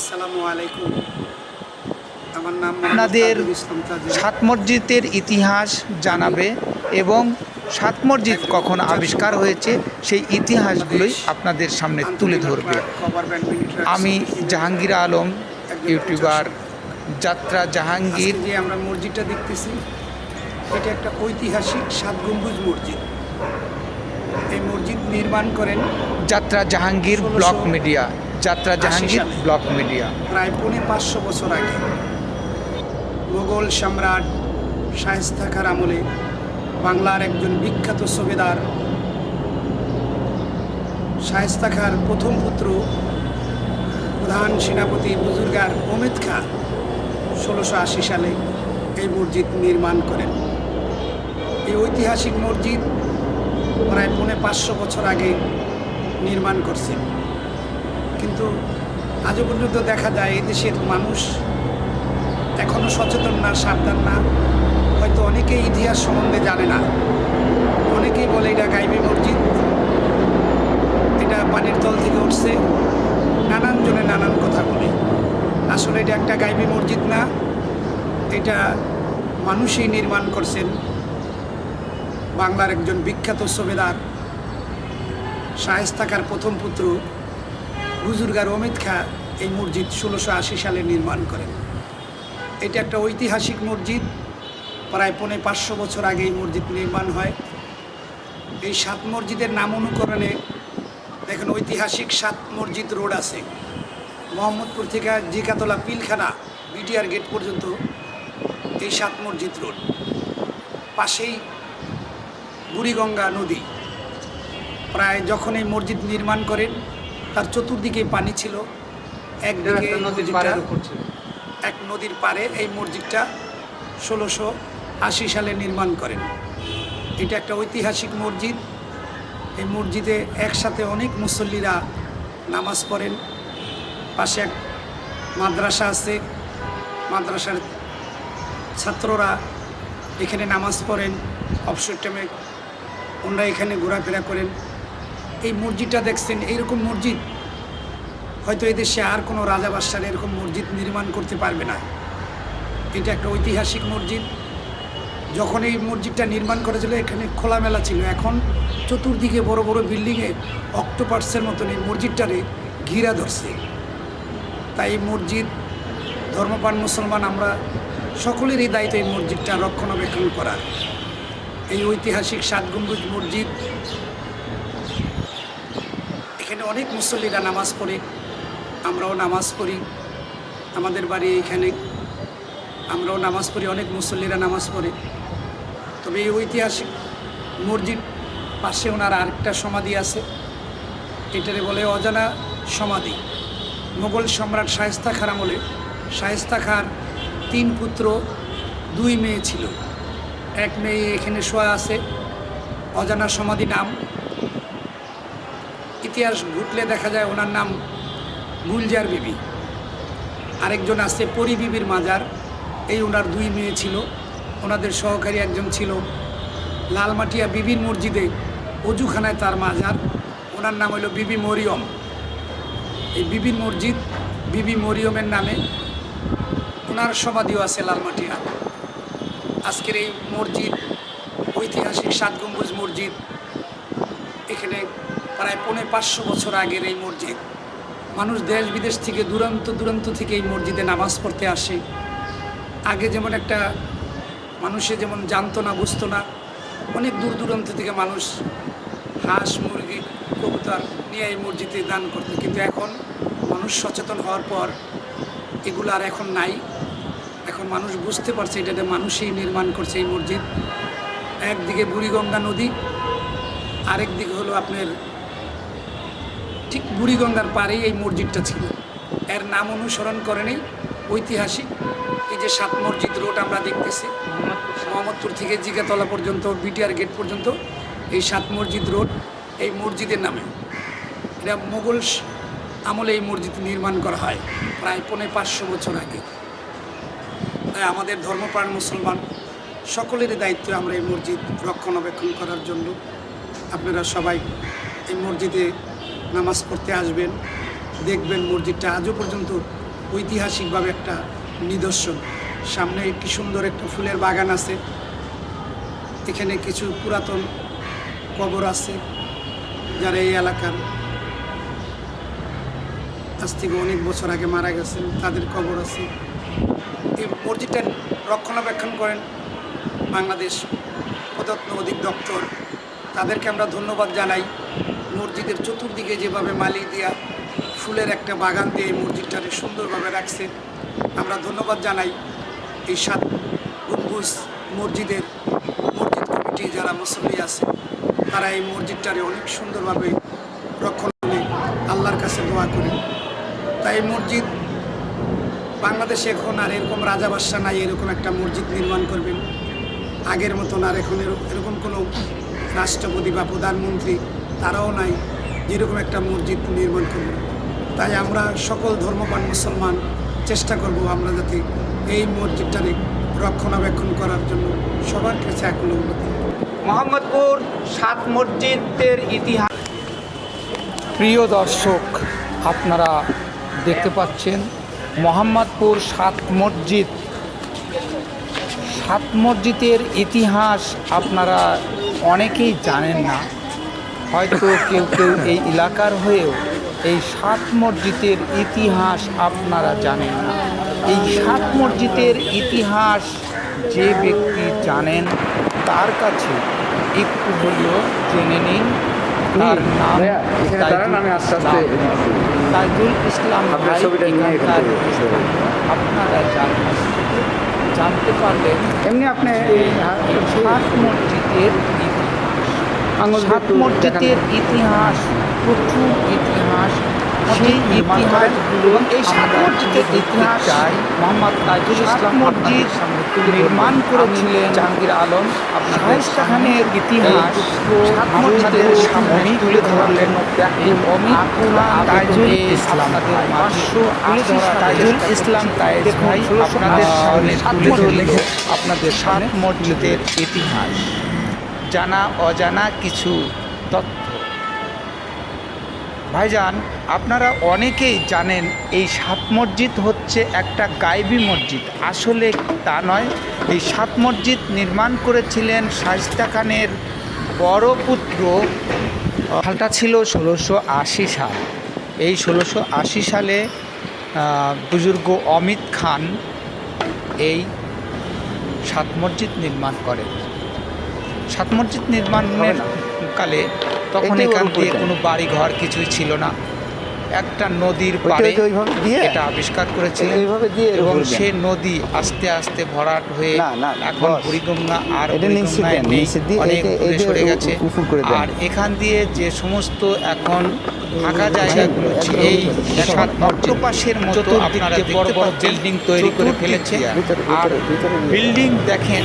আসসালামু আলাইকুম। আমার নাম আপনাদের। সাত মসজিদের ইতিহাস জানাবে এবং সাত মসজিদ কখন আবিষ্কার হয়েছে সেই ইতিহাসগুলোই আপনাদের সামনে তুলে ধরবে। আমি জাহাঙ্গীর আলম ইউটিউবার যাত্রা জাহাঙ্গীর। যে আমরা মসজিদটা দেখতেছি এটা একটা ঐতিহাসিক সাত গম্বুজ মসজিদ। এই মসজিদ নির্মাণ করেন যাত্রা জাহাঙ্গীর ব্লক মিডিয়া। যাত্রা জাহাঙ্গীর ব্লক মিডিয়া। প্রায় পৌনে পাঁচশো বছর আগে মোগল সম্রাট শায়েস্তা খার আমলে বাংলার একজন বিখ্যাত সুবেদার শায়েস্তা খার প্রথম পুত্র প্রধান সেনাপতি বুজুর্গার অমিত খা ষোলোশো আশি সালে এই মসজিদ নির্মাণ করেন। এই ঐতিহাসিক মসজিদ প্রায় পৌনে পাঁচশো বছর আগে নির্মাণ করছে কিন্তু আজও পর্যন্ত দেখা যায় দেশের মানুষ এখনও সচেতন না, সাবধান না। হয়তো অনেকেই ইতিহাস সম্বন্ধে জানে না। অনেকেই বলে এটা গাইবি মসজিদ। এটা পানির তল থেকে উঠছে। নানান জনে নানান কথা বলে। আসলে এটা একটা গাইবি মসজিদ না। এটা মানুষই নির্মাণ করছেন। বাংলার একজন বিখ্যাত সুবেদার শায়েস্তাকার প্রথম পুত্র বুজুর্গার অমিত খা এই মসজিদ ষোলোশো আশি সালে নির্মাণ করেন। এটা একটা ঐতিহাসিক মসজিদ। প্রায় পৌনে পাঁচশো বছর আগে এই মসজিদ নির্মাণ হয়। এই সাত মসজিদের নাম অনুকরণে দেখেন ঐতিহাসিক সাত মসজিদ রোড আছে। মোহাম্মদপুর থেকে জিকাতলা পিলখানা বিটিআর গেট পর্যন্ত এই সাত মসজিদ রোড। পাশেই বুড়িগঙ্গা নদী। প্রায় যখন এই মসজিদ নির্মাণ করেন তার চতুর্দিকে পানি ছিল। একদিকে এক নদীর পারে এই মসজিদটা ষোলোশো আশি সালে নির্মাণ করেন। এটা একটা ঐতিহাসিক মসজিদ। এই মসজিদে একসাথে অনেক মুসল্লিরা নামাজ পড়েন। পাশে এক মাদ্রাসা আছে। মাদ্রাসার ছাত্ররা এখানে নামাজ পড়েন। অবসর টাইমে ওনারা এখানে ঘোরাফেরা করেন। এই মসজিদটা দেখছেন, এইরকম মসজিদ, হয়তো এই দেশে আর কোনো রাজা বাদশার এরকম মসজিদ নির্মাণ করতে পারবে না। এটা একটা ঐতিহাসিক মসজিদ। যখন এই মসজিদটা নির্মাণ করেছিল এখানে খোলামেলা ছিল। এখন চতুর্দিকে বড় বড় বিল্ডিংয়ে অক্টোপার্সের মতন এই মসজিদটারে ঘিরা ধরছে। তাই এই মসজিদ ধর্মপান মুসলমান, আমরা সকলেরই দায়িত্ব এই মসজিদটা রক্ষণাবেক্ষণ করার। এই ঐতিহাসিক সাত গম্বুজ মসজিদ এখানে অনেক মুসল্লিরা নামাজ পড়ে, আমরাও নামাজ পড়ি। আমাদের বাড়ি এখানে আমরাও নামাজ পড়ি, অনেক মুসল্লিরা নামাজ পড়ে। তবে এই ঐতিহাসিক মসজিদ পাশে ওনার আরেকটা সমাধি আছে। এটারে বলে অজানা সমাধি। মোগল সম্রাট শায়েস্তা খার আমলে শায়েস্তা খার তিন পুত্র, দুই মেয়ে ছিল। এক মেয়ে এখানে শোয়া আছে। অজানা সমাধি নাম ইতিহাস ঘুটলে দেখা যায় ওনার নাম গুলজার বিবি। আরেকজন আছে পরি বিবির মাজার। এই ওনার দুই মেয়ে ছিল। ওনাদের সহকারী একজন ছিল লালমাটিয়া বিবির মসজিদে অজুখানায় তার মাজার। ওনার নাম হলো বিবি মরিয়ম। এই বিবির মসজিদ বিবি মরিয়মের নামে। ওনার সমাধিও আছে লালমাটিয়া। আজকের এই মসজিদ ঐতিহাসিক সাত গম্বুজ মসজিদ। এখানে প্রায় পৌনে পাঁচশো বছর আগের এই মসজিদ। মানুষ দেশ বিদেশ থেকে দূরান্ত দূরান্ত থেকে এই মসজিদে নামাজ পড়তে আসে। আগে যেমন একটা মানুষে যেমন জানতো না, বুঝতো না, অনেক দূর দূরান্ত থেকে মানুষ হাঁস, মুরগি, কবুতর নিয়ে এই মসজিদে দান করতো। কিন্তু এখন মানুষ সচেতন হওয়ার পর এগুলো আর এখন নাই। এখন মানুষ বুঝতে পারছে এটা একটা মানুষই নির্মাণ করছে এই মসজিদ। একদিকে বুড়িগঙ্গা নদী আরেক দিকে হলো আপনার ঠিক বুড়িগঙ্গার পাড়েই এই মসজিদটা ছিল। এর নাম অনুসরণ করেনি ঐতিহাসিক। এই যে সাত মসজিদ রোড আমরা দেখতেছি, মোহাম্মদপুর থেকে জিগাতলা পর্যন্ত, বিটিআর গেট পর্যন্ত এই সাত মসজিদ রোড এই মসজিদের নামে। এটা মোগল আমলে এই মসজিদ নির্মাণ করা হয় প্রায় পৌনে পাঁচশো বছর আগে। তাই আমাদের ধর্মপ্রাণ মুসলমান, সকলেরই দায়িত্ব আমরা এই মসজিদ রক্ষণাবেক্ষণ করার জন্য। আপনারা সবাই এই মসজিদে নামাজ পড়তে আসবেন, দেখবেন মসজিদটা আজও পর্যন্ত ঐতিহাসিকভাবে একটা নিদর্শন। সামনে একটি সুন্দর একটা ফুলের বাগান আছে, এখানে কিছু পুরাতন কবর আছে, যারা এই এলাকার। আজ থেকে অনেক বছর আগে মারা গেছেন, তাদের কবর আছে। এই মসজিদটা রক্ষণাবেক্ষণ করেন বাংলাদেশ প্রদত্ত অধিদপ্তর। তাদেরকে আমরা ধন্যবাদ জানাই। মসজিদের চতুর্দিকে যেভাবে মালি দিয়া ফুলের একটা বাগান দিয়ে এই মসজিদটাকে সুন্দরভাবে রাখছে, আমরা ধন্যবাদ জানাই এই সাত গম্বুজ মসজিদের মসজিদ কমিটি যারা মুসল্লি আছে, তারা এই মসজিদটারে অনেক সুন্দরভাবে রক্ষণ করে, আল্লাহর কাছে দোয়া করে। তাই এই মসজিদ বাংলাদেশে এখন আর এরকম রাজা বাদশাহ নাই, এরকম একটা মসজিদ নির্মাণ করবেন। আগের মতন আর এখন এরকম কোনো রাষ্ট্রপতি বা প্রধানমন্ত্রী তারাও নাই যেরকম একটা মসজিদ নির্মাণ করবেন তাই আমরা সকল ধর্মপান মুসলমান চেষ্টা করব আমরা যাতে এই মসজিদটাকে রক্ষণাবেক্ষণ করার জন্য সবার কাছে এখন মোহাম্মদপুর সাত মসজিদের ইতিহাস প্রিয় দর্শক আপনারা দেখতে পাচ্ছেন মোহাম্মদপুর সাত মসজিদ। সাত মসজিদের ইতিহাস আপনারা অনেকেই জানেন না। হয়তো কেউ কেউ এই এলাকার হয়েও এই সাত মসজিদের ইতিহাস আপনারা জানেন না। এই সাত মসজিদের ইতিহাস যে ব্যক্তি জানেন তার কাছে একটু হলেও জেনে নিন তার নাম আস্তে তাজুল ইসলাম। আপনার ভাই এখানকার থেকে জানতে পারলেন এমনি আপনি এই সাত মসজিদের সাত মসজিদের ইতিহাস প্রচুর ইতিহাস সেই ইতিহাসগুলো এই সাত মসজিদের ইতিহাস মোহাম্মদ তাজুল ইসলাম মসজিদ নির্মাণ করেছিলেন জাহাঙ্গীর আলম। শাহিস্তা খানের ইতিহাস। সাত মসজিদের সামনে তুলে ধরলেন তাজুল ইসলাম পাঁচশো আশি তাজুল ইসলাম তাইজ ভাই। আপনাদের সামনে তুলে ধরলেন। আপনাদের সাত মসজিদের ইতিহাস। জানা, অজানা কিছু তথ্য। ভাইজান, আপনারা অনেকেই জানেন এই সাত মসজিদ হচ্ছে একটা গাইবি মসজিদ। আসলে তা নয়। এই সাত মসজিদ নির্মাণ করেছিলেন শাহিস্তা খানের বড় পুত্র সালটা ছিল ষোলোশো আশি সাল। এই ষোলোশো আশি সালে বুজুর্গ অমিত খান এই সাত মসজিদ নির্মাণ করেন। সাত মসজিদ নির্মাণের কালে তখন এখান দিয়ে কোনো বাড়ি ঘর কিছুই ছিল না। একটা নদীর পাড়ে এটা আবিষ্কার করেছিলেন। দিয়ে এবং সে নদী আস্তে আস্তে ভরাট হয়ে এখন। বুড়িগঙ্গা আর অনেক সরে গেছে। আর এখান দিয়ে যে সমস্ত এখন ফাঁকা জায়গাগুলো এই অক্টোপাসের মতো আপনারা বড় বড় বিল্ডিং তৈরি করে ফেলেছে। আর বিল্ডিং দেখেন